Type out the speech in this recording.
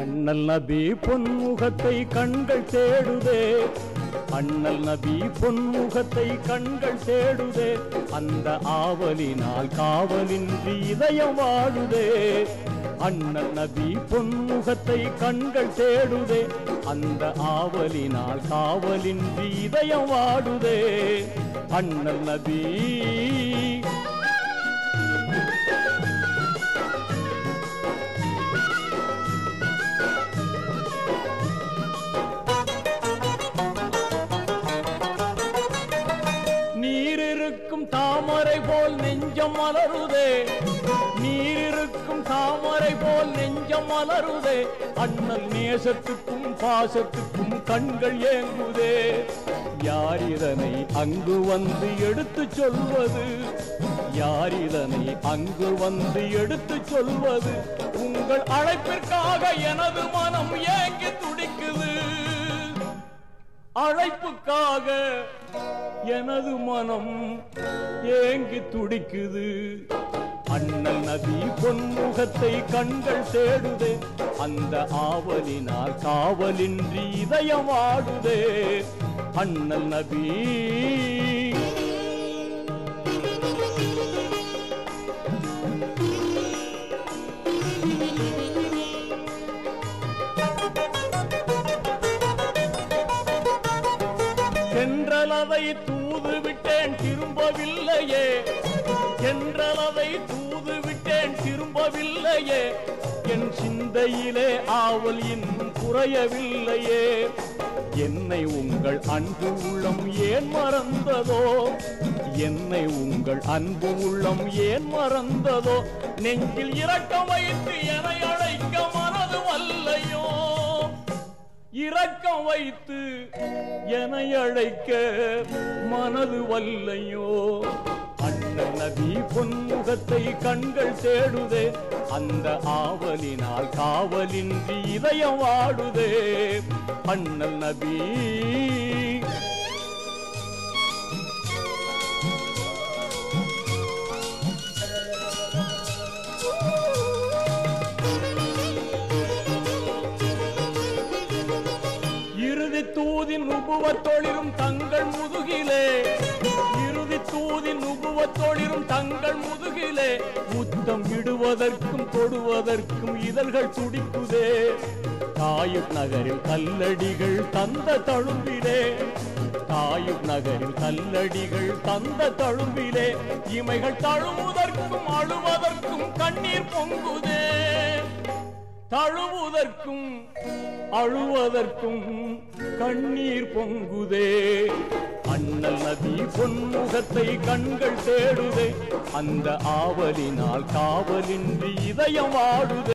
அண்ணல் நபி பொன்முகத்தை கண்கள் தேடுதே. அண்ணல் நபி பொன்முகத்தை கண்கள் தேடுதே. அந்த ஆவலினால் காவலின்றி இதயம் வாழுதே. அண்ணல் நபி பொன்முகத்தை கண்கள் தேடுதே. அந்த ஆவலினால் காவலின்றி இதயம் வாடுதே அண்ணல் நபி நெஞ்சம் மலருதே. நீரிருக்கும் தாமரை போல் நெஞ்சம் மலருதே. அண்ணல் நேசத்துக்கும் பாசத்துக்கும் கண்கள் ஏங்குதே. யார் இதனை அங்கு வந்து எடுத்து சொல்வது? யார் இதனை அங்கு வந்து எடுத்து சொல்வது? உங்கள் அழைப்பிற்காக எனது மனம் ஏங்கி துடிக்குது. அழைப்புக்காக எனது மனம் ஏங்கி துடிக்குது. அண்ணல் நதி பொன்முகத்தை கண்கள் தேடுதே. அந்த ஆவலினால் காவலின்றி இதயம் ஆடுதே. அண்ணல் நதி சென்றலதை தூது விட்டேன் திரும்பவில்லையே. சென்றலதை தூது விட்டேன் திரும்பவில்லையே. என் சிந்தையிலே ஆவல் இன்னும் குறையவில்லையே. என்னை உங்கள் அன்பு உள்ளம் ஏன் மறந்ததோ? என்னை உங்கள் அன்பு உள்ளம் ஏன் மறந்ததோ? நெஞ்சில் இரக்கம் வைத்து என அழைக்க மனது வல்லையோ? இரக்கம் வைத்து என அழைக்க மனது வல்லையோ? அண்ணன் நபி பொன்முகத்தை கண்கள் தேடுதே அந்த ஆவலினால் காவலின்றி இதயம் வாடுதே. அண்ணல் நபி இறுதி தூதின் உபுவத்தொழிலும் தங்கள் முதுகிலே. இறுதி தூதின் உபுவத்தொழிலும் தங்கள் முதுகிலே. முத்தம் இடுவதற்கும் தொடுவதற்கும் இதழ்கள் துடிக்குதே. தாயுப் நகரில் கல்லடிகள் தந்த தழும்பிலே. தாயுப் நகரில் கல்லடிகள் தந்த தழும்பிலே. இமைகள் தழுவதற்கும் அழுவதற்கும் கண்ணீர் பொங்குதே. தழுவதற்கும் அழுவதற்கும் கண்ணீர் பொங்குதே. அண்ணல் நதி பொன்முகத்தை கண்கள் தேடுதே. அந்த ஆவலினால் காவலின்றி இதயம் வாடுதே.